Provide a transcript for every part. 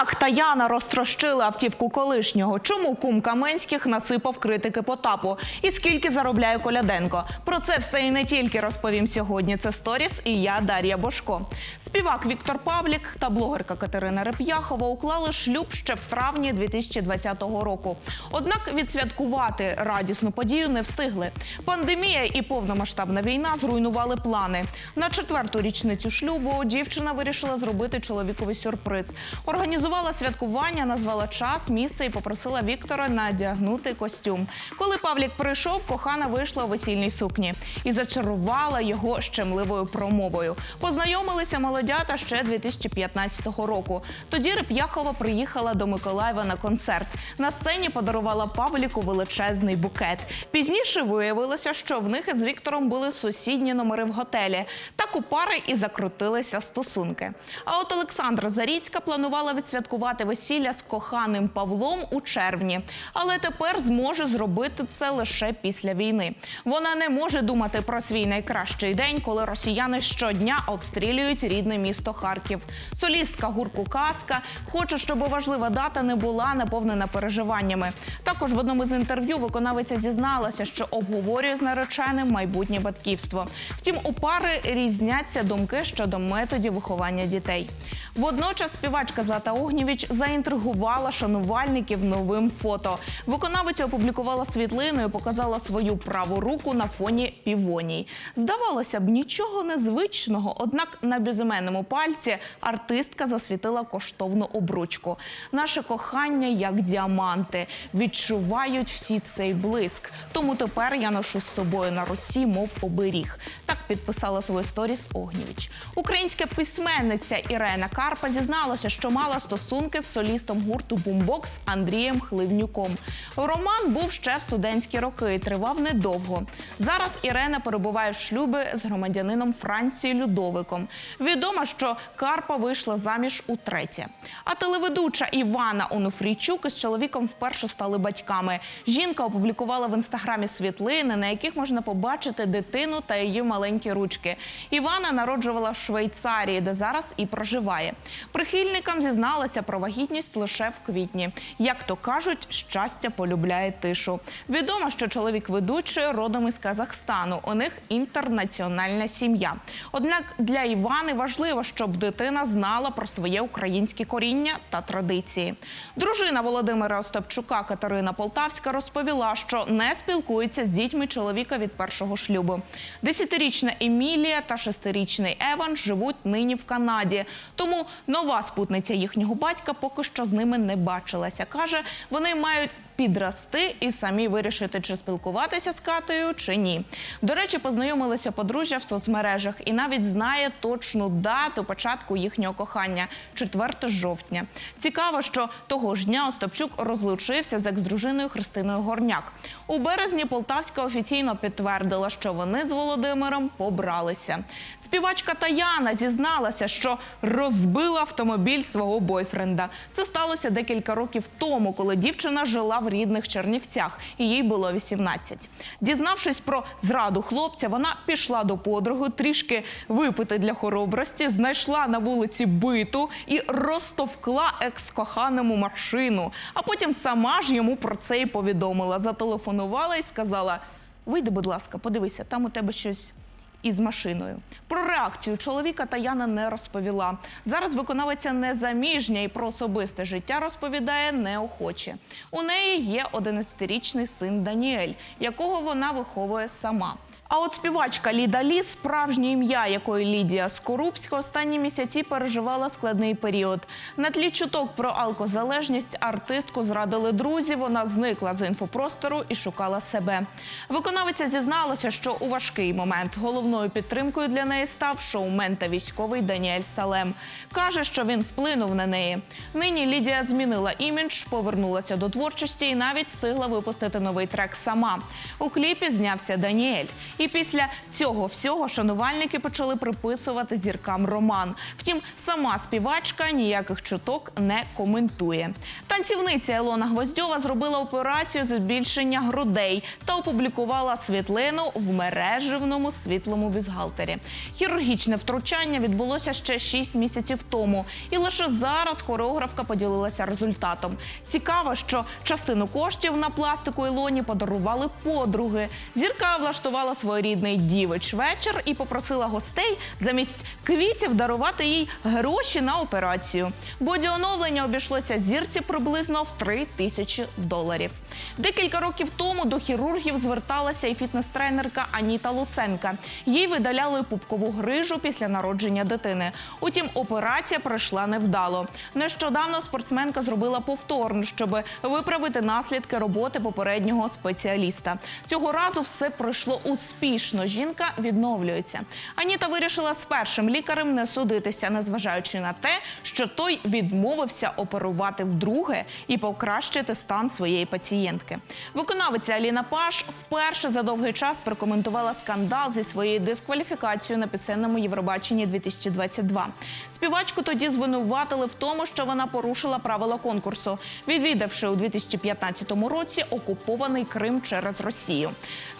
Як Таяна розтрощила автівку колишнього? Чому кум Каменських насипав критики Потапу? І скільки заробляє Коляденко? Про це все і не тільки розповім сьогодні. Це сторіс і я Дар'я Бошко. Співак Віктор Павлік та блогерка Катерина Реп'яхова уклали шлюб ще в травні 2020 року. Однак відсвяткувати радісну подію не встигли. Пандемія і повномасштабна війна зруйнували плани. На четверту річницю шлюбу дівчина вирішила зробити чоловікові сюрприз. Організувала святкування, назвала час, місце і попросила Віктора надягнути костюм. Коли Павлік прийшов, кохана вийшла у весільній сукні і зачарувала його щемливою промовою. Познайомилися молодята ще 2015 року. Тоді Реп'яхова приїхала до Миколаєва на концерт. На сцені подарувала Павліку величезний букет. Пізніше виявилося, що в них із Віктором були сусідні номери в готелі. Так у пари і закрутилися стосунки. А от Олександра Заріцька планувала відсвяткувати весілля з коханим Павлом у червні, але тепер зможе зробити це лише після війни. Вона не може думати про свій найкращий день, коли росіяни щодня обстрілюють рідне місто Харків. Солістка гурку Казка хоче, щоб важлива дата не була наповнена переживаннями. Також в одному з інтерв'ю виконавиця зізналася, що обговорює з нареченим майбутнє батьківство. Втім, у пари різняться думки щодо методів виховання дітей. Водночас співачка Злата Огнєвіч заінтригувала шанувальників новим фото. Виконавиця опублікувала світлину і показала свою праву руку на фоні півоній. Здавалося б, нічого незвичного, однак на безіменному пальці артистка засвітила коштовну обручку. Наше кохання як діаманти. Відчувають всі цей блиск. Тому тепер я ношу з собою на руці, мов оберіг. Так підписала свою сторіс Огнєвіч. Українська письменниця Ірена Карпа зізналася, що мала стосунки з солістом гурту Бумбокс Андрієм Хливнюком. Роман був ще в студентські роки і тривав недовго. Зараз Ірена перебуває в шлюбі з громадянином Франції Людовиком. Відомо, що Карпа вийшла заміж утретє. А телеведуча Івана Онуфрійчук із чоловіком вперше стали батьками. Жінка опублікувала в інстаграмі світлини, на яких можна побачити дитину та її маленькі ручки. Івана народжувала в Швейцарії, де зараз і проживає. Прихильникам зізналася про вагітність лише в квітні. Як то кажуть, щастя полюбляє тишу. Відомо, що чоловік ведучий родом із Казахстану. У них інтернаціональна сім'я. Однак для Івани важливо, щоб дитина знала про своє українське коріння та традиції. Дружина Володимира Остапчука Катерина Полтавська розповіла, що не спілкується з дітьми чоловіка від першого шлюбу. Десятирічна Емілія та шестирічний Еван живуть нині в Канаді. Тому нова спутниця їхнього батька поки що з ними не бачилася. каже, вони мають підрости і самі вирішити, чи спілкуватися з Катою, чи ні. До речі, познайомилися подружжя в соцмережах і навіть знає точну дату початку їхнього кохання 4 жовтня. Цікаво, що того ж дня Остапчук розлучився з екс-дружиною Христиною Горняк. У березні Полтавська офіційно підтвердила, що вони з Володимиром побралися. Співачка Таяна зізналася, що розбила автомобіль свого бойфренда. Це сталося декілька років тому, коли дівчина жила в рідних Чернівцях, і їй було 18. Дізнавшись про зраду хлопця, вона пішла до подруги, трішки випити для хоробрості, знайшла на вулиці биту і розтовкла екс-коханому машину. А потім сама ж йому про це і повідомила. Зателефонувала і сказала: Вийди, будь ласка, подивися, там у тебе щось. Із машиною про реакцію чоловіка Таяна не розповіла. Зараз виконавиця незаміжня і про особисте життя розповідає неохоче. У неї є 11-річний син Даніель, якого вона виховує сама. А от співачка Ліда Ліс, справжнє ім'я якої Лідія Скорубська, останні місяці переживала складний період. На тлі чуток про алкозалежність артистку зрадили друзі. Вона зникла з інфопростору і шукала себе. Виконавиця зізналася, що у важкий момент головною підтримкою для неї став шоумен та військовий Даніель Салем. каже, що він вплинув на неї. Нині Лідія змінила імідж, повернулася до творчості і навіть встигла випустити новий трек сама. У кліпі знявся Даніель. І після цього всього шанувальники почали приписувати зіркам роман. Втім, сама співачка ніяких чуток не коментує. Танцівниця Ілона Гвоздьова зробила операцію з збільшення грудей та опублікувала світлину в мереживному світлому бюстгальтері. Хірургічне втручання відбулося ще 6 місяців тому, і лише зараз хореографка поділилася результатом. Цікаво, що частину коштів на пластику Ілоні подарували подруги. Зірка влаштувала своєрідний дівич вечір і попросила гостей замість квітів дарувати їй гроші на операцію. Боді-оновлення обійшлося зірці приблизно в 3 тисячі доларів. Декілька років тому до хірургів зверталася і фітнес-тренерка Аніта Луценка. Їй видаляли пупкову грижу після народження дитини. Утім, операція пройшла невдало. Нещодавно спортсменка зробила повторно, щоб виправити наслідки роботи попереднього спеціаліста. Цього разу все пройшло успішно. Жінка відновлюється. Аніта вирішила з першим лікарем не судитися, незважаючи на те, що той відмовився оперувати вдруге і покращити стан своєї пацієнтки. Виконавиця Аліна Паш вперше за довгий час прокоментувала скандал зі своєю дискваліфікацією на пісенному Євробаченні 2022. Співачку тоді звинуватили в тому, що вона порушила правила конкурсу, відвідавши у 2015 році окупований Крим через Росію.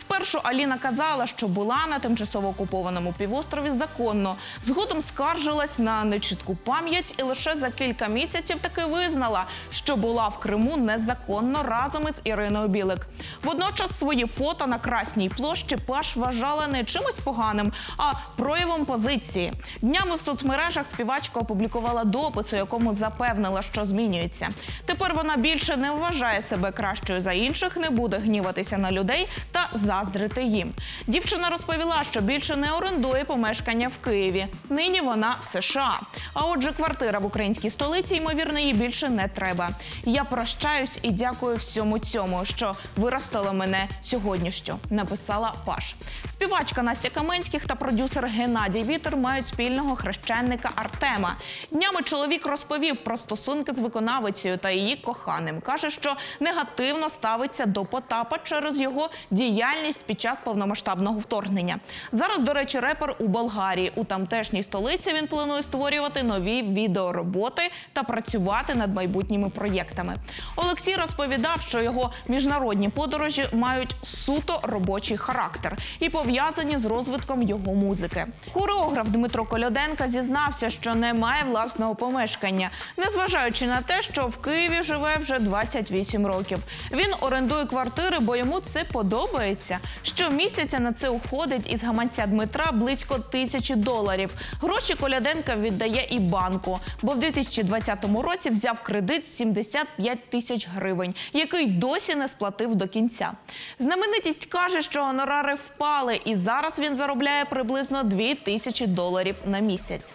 Спершу Аліна казала, що була на тимчасово окупованому півострові законно. Згодом скаржилась на нечітку пам'ять і лише за кілька місяців таки визнала, що була в Криму незаконно разом із Іриною Білик. Водночас свої фото на Красній площі Паш вважала не чимось поганим, а проявом позиції. Днями в соцмережах співачка опублікувала допис, у якому запевнила, що змінюється. Тепер вона більше не вважає себе кращою за інших, не буде гніватися на людей та заздрити їм. Дівчина розповіла, що більше не орендує помешкання в Києві. Нині вона в США. А отже, квартира в українській столиці, ймовірно, їй більше не треба. Я прощаюсь і дякую всьому цьому, що виростило мене сьогоднішньо. Написала Паш. Співачка Настя Каменських та продюсер Геннадій Вітер мають спільного хрещенника Артема. Днями чоловік розповів про стосунки з виконавицею та її коханим. каже, що негативно ставиться до Потапа через його діяльність під час повномасштабного вторгнення. Зараз, до речі, репер у Болгарії. У тамтешній столиці він планує створювати нові відеороботи та працювати над майбутніми проєктами. Олексій розповідав, що його міжнародні подорожі мають суто робочий характер і пов'язані з розвитком його музики. Хореограф Дмитро Кольоденка зізнався, що не має власного помешкання, незважаючи на те, що в Києві живе вже 28 років. Він орендує квартири, бо йому це подобається. Щомісяця на це уходить із гаманця Дмитра близько тисячі доларів. Гроші Коляденка віддає і банку, бо в 2020 році взяв кредит 75 тисяч гривень, який досі не сплатив до кінця. Знаменитість каже, що гонорари впали, і зараз він заробляє приблизно 2 тисячі доларів на місяць.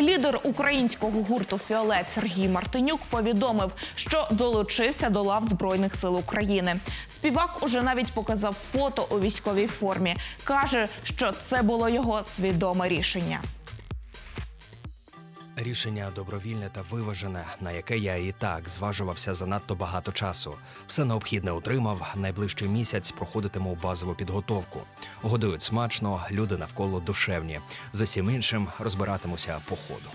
Лідер українського гурту Фіолет Сергій Мартинюк повідомив, що долучився до лав Збройних сил України. Співак уже навіть показав фото у військовій формі. каже, що це було його свідоме рішення. Рішення добровільне та виважене, на яке я і так зважувався занадто багато часу. Все необхідне отримав. Найближчий місяць проходитиму базову підготовку. Годують смачно, люди навколо душевні. З усім іншим розбиратимуся по ходу.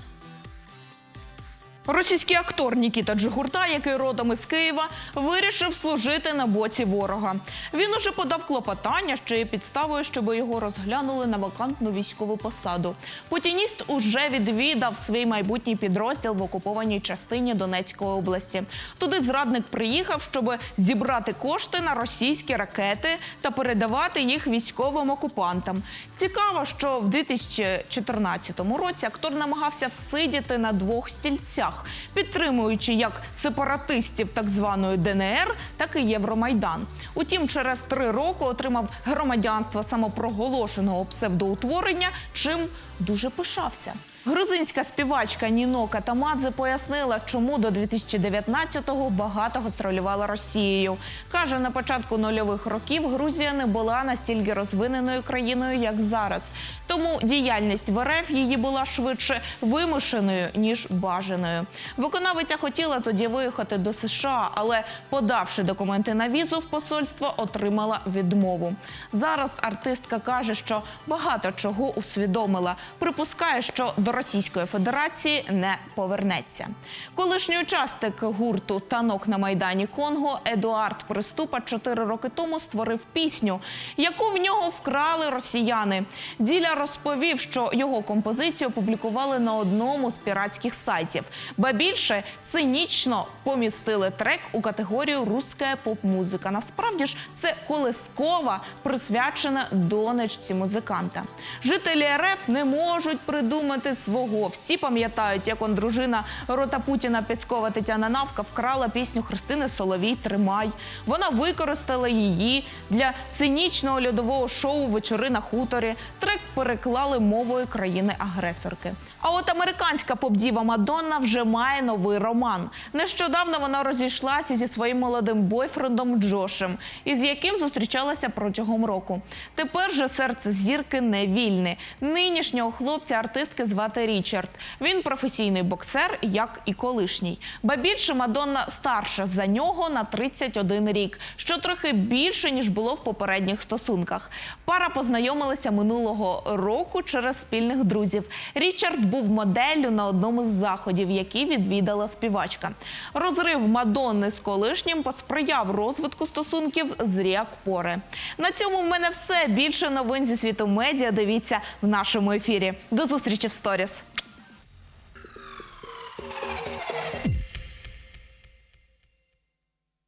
Російський актор Нікіта Джигурта, який родом із Києва, вирішив служити на боці ворога. Він уже подав клопотання, що є підставою, щоб його розглянули на вакантну військову посаду. Путініст уже відвідав свій майбутній підрозділ в окупованій частині Донецької області. Туди зрадник приїхав, щоб зібрати кошти на російські ракети та передавати їх військовим окупантам. Цікаво, що в 2014 році актор намагався всидіти на двох стільцях, підтримуючи як сепаратистів так званої ДНР, так і Євромайдан. Утім, через три роки отримав громадянство самопроголошеного псевдоутворення, чим дуже пишався. Грузинська співачка Ніно Катамадзе пояснила, чому до 2019-го багато гастролювала Росією. Каже, на початку нульових років Грузія не була настільки розвиненою країною, як зараз. Тому діяльність в РФ її була швидше вимушеною ніж бажаною. Виконавиця хотіла тоді виїхати до США, але подавши документи на візу в посольство, отримала відмову. Зараз артистка каже, що багато чого усвідомила. Припускає, що до Російської Федерації не повернеться. Колишній учасник гурту Танок на майдані Конго Едуард Приступа чотири роки тому створив пісню, яку в нього вкрали росіяни. Діля розповів, що його композицію опублікували на одному з піратських сайтів. Ба більше цинічно помістили трек у категорію Руська поп-музика. Насправді ж це колискова, присвячена донечці музиканта. Жителі РФ не можуть придумати свого. Всі пам'ятають, як он дружина рота Путіна Пєскова Тетяна Навка вкрала пісню Христини Соловій Тримай. Вона використала її для цинічного льодового шоу Вечори на хуторі. Трек переклали мовою країни-агресорки. А от американська поп-діва Мадонна вже має новий роман. Нещодавно вона розійшлася зі своїм молодим бойфрендом Джошем, із яким зустрічалася протягом року. Тепер же серце зірки не вільне. Нинішнього хлопця артистки звати Річард. Він професійний боксер, як і колишній. Ба більше Мадонна старша за нього на 31 рік, що трохи більше ніж було в попередніх стосунках. Пара познайомилася минулого року через спільних друзів. Річард був моделлю на одному з заходів, які відвідала співачка. Розрив Мадонни з колишнім посприяв розвитку стосунків з Ріак Пори. На цьому в мене все. Більше новин зі світу медіа. Дивіться в нашому ефірі. До зустрічі в сторіс.